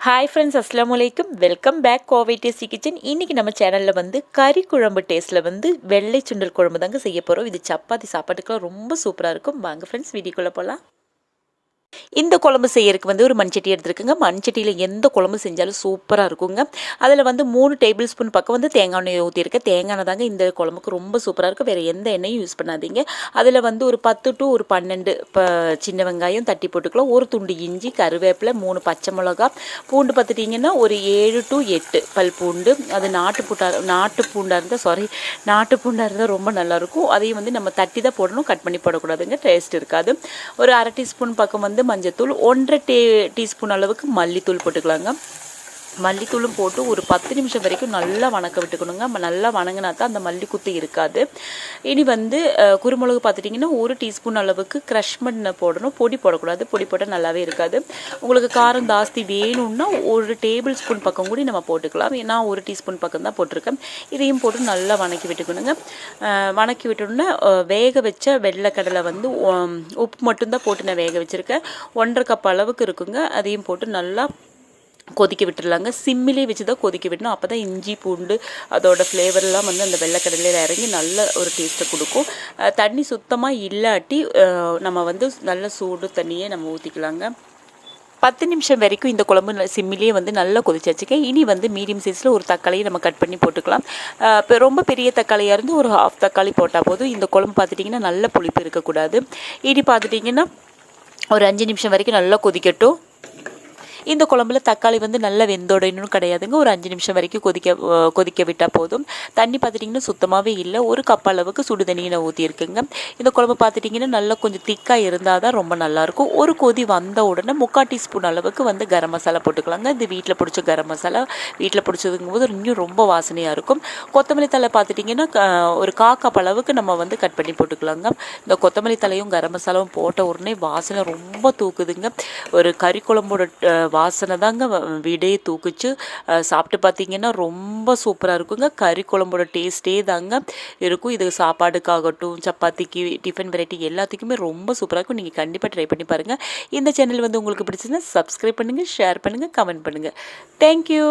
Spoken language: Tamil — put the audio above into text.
ஹாய் ஃப்ரெண்ட்ஸ் அஸ்லாம் வலைக்கும் welcome back Kovai tasty kitchen இன்றைக்கி நம்ம சேனலில் வந்து கறி குழம்பு டேஸ்ட்டில் வந்து வெள்ளை சுண்டல் குழம்பு தாங்க செய்ய போகிறோம் இது சப்பாத்தி சாப்பாட்டுக்குலாம் ரொம்ப சூப்பராக இருக்கும். வாங்க ஃப்ரெண்ட்ஸ் வீடியோக்குள்ளே போகலாம் இந்த குழம்பு செய்யறதுக்கு வந்து ஒரு மண்சட்டி எடுத்துருக்குங்க. மண்சட்டியில் எந்த குழம்பு செஞ்சாலும் சூப்பராக இருக்குங்க. அதில் வந்து மூணு டேபிள் ஸ்பூன் பக்கம் வந்து தேங்காய் எண்ணெய் ஊற்றிருக்கேன் தேங்காய் எண்ணெய் தாங்க இந்த குழம்புக்கு ரொம்ப சூப்பராக இருக்கும். வேறு எந்த எண்ணெயும் யூஸ் பண்ணாதீங்க. அதில் வந்து ஒரு பத்து டு ஒரு பன்னெண்டு இப்போ சின்ன வெங்காயம் தட்டி போட்டுக்கலாம். ஒரு துண்டு இஞ்சி கருவேப்பிலை மூணு பச்சை மிளகா. பூண்டு பார்த்துட்டிங்கன்னா ஒரு ஏழு டு எட்டு பல் பூண்டு. அது நாட்டு பூண்டா நாட்டு பூண்டாக இருந்தால் சாரி நாட்டு பூண்டாக இருந்தால் ரொம்ப நல்லாயிருக்கும் அதையும் வந்து நம்ம தட்டி தான் போடணும். கட் பண்ணி போடக்கூடாதுங்க. டேஸ்ட் இருக்காது. ஒரு அரை டீஸ்பூன் பக்கம் வந்து மஞ்சத்தூள் ஒன்றரை டீ டீஸ்பூன் அளவுக்கு மல்லித்தூள் போட்டுக்கலாங்க. மல்லித்தூளும் போட்டு ஒரு பத்து நிமிஷம் வரைக்கும் நல்லா வணக்க விட்டுக்கணுங்க. நல்லா வணங்கினா தான் அந்த மல்லி குத்து இருக்காது. இனி வந்து குருமிளகு பார்த்துட்டிங்கன்னா ஒரு டீஸ்பூன் அளவுக்கு க்ரஷ் பண்ண போடணும். பொடி போடக்கூடாது. பொடி போட்டால் நல்லாவே இருக்காது. உங்களுக்கு காரம் ஜாஸ்தி வேணும்னா ஒரு டேபிள் ஸ்பூன் பக்கம் கூட நம்ம போட்டுக்கலாம். நான் ஒரு டீஸ்பூன் பக்கம் தான் போட்டிருக்கேன். இதையும் போட்டு நல்லா வணக்கி விட்டுக்கணுங்க. வணக்கி விட்டோன்னா வேக வச்ச வெள்ளைக்கடலை வந்து உப்பு மட்டும்தான் போட்டு நான் வேக வச்சுருக்கேன். ஒன்றரை கப் அளவுக்கு இருக்குங்க. அதையும் போட்டு நல்லா கொதிக்க விட்டுடலாங்க. சிம்மிலே வச்சு தான் கொதிக்க விடணும். அப்போ தான் இஞ்சி பூண்டு அதோட ஃப்ளேவர்லாம் வந்து அந்த வெள்ளைக்கடலையில் இறங்கி நல்ல ஒரு டேஸ்ட்டை கொடுக்கும். தண்ணி சுத்தமாக இல்லாட்டி நம்ம வந்து நல்ல சூடு தண்ணியே நம்ம ஊற்றிக்கலாங்க பத்து நிமிஷம் வரைக்கும் இந்த குழம்பு சிம்மிலேயே வந்து நல்லா கொதிச்சாச்சுக்க இனி வந்து மீடியம் சைஸில் ஒரு தக்காளியை நம்ம கட் பண்ணி போட்டுக்கலாம். இப்போ ரொம்ப பெரிய தக்காளியாக இருந்து ஒரு ஹாஃப் தக்காளி போட்டால் போதும். இந்த குழம்பு பார்த்துட்டிங்கன்னா நல்ல புளிப்பு இருக்கக்கூடாது. இனி பார்த்துட்டிங்கன்னா ஒரு அஞ்சு நிமிஷம் வரைக்கும் நல்லா கொதிக்கட்டும். இந்த குழம்புல தக்காளி வந்து நல்லா வெந்தோடணும் கிடையாதுங்க. ஒரு அஞ்சு நிமிஷம் வரைக்கும் கொதிக்க கொதிக்க விட்டால் போதும். தண்ணி பார்த்துட்டிங்கன்னா சுத்தமாகவே இல்லை. ஒரு கப் அளவுக்கு சுடு தண்ணியை ஊற்றியிருக்குங்க இந்த குழம்பு பார்த்துட்டிங்கன்னா நல்லா கொஞ்சம் திக்காக இருந்தால் தான் ரொம்ப நல்லாயிருக்கும். ஒரு கொதி வந்த உடனே முக்கால் டீஸ்பூன் அளவுக்கு வந்து கரம் மசாலா போட்டுக்கலாங்க. இது வீட்டில் பிடிச்ச கரம் மசாலா. வீட்டில் பிடிச்சதுங்கும் போது இன்னும் ரொம்ப வாசனையாக இருக்கும். கொத்தமல்லி தலை பார்த்துட்டிங்கன்னா ஒரு காக்கப் அளவுக்கு நம்ம வந்து கட் பண்ணி போட்டுக்கலாங்க. இந்த கொத்தமல்லி தலையும் கரம் மசாலாவும் போட்ட உடனே வாசனை ரொம்ப தூக்குதுங்க. ஒரு கறி குழம்போட வாசனை தாங்க வீடே தூக்குச்சு. சாப்பிட்டு பார்த்தீங்கன்னா ரொம்ப சூப்பராக இருக்குங்க. கறி குழம்போட டேஸ்ட்டே தாங்க இருக்கும். இது சாப்பாடுக்காகட்டும் சப்பாத்திக்கு டிஃபன் வெரைட்டி எல்லாத்துக்குமே ரொம்ப சூப்பராக இருக்கும். நீங்கள் கண்டிப்பாக ட்ரை பண்ணி பாருங்கள் இந்த சேனல் வந்து உங்களுக்கு பிடிச்சதுன்னா சப்ஸ்கிரைப் பண்ணுங்கள் ஷேர் பண்ணுங்கள் கமெண்ட் பண்ணுங்கள் தேங்க்யூ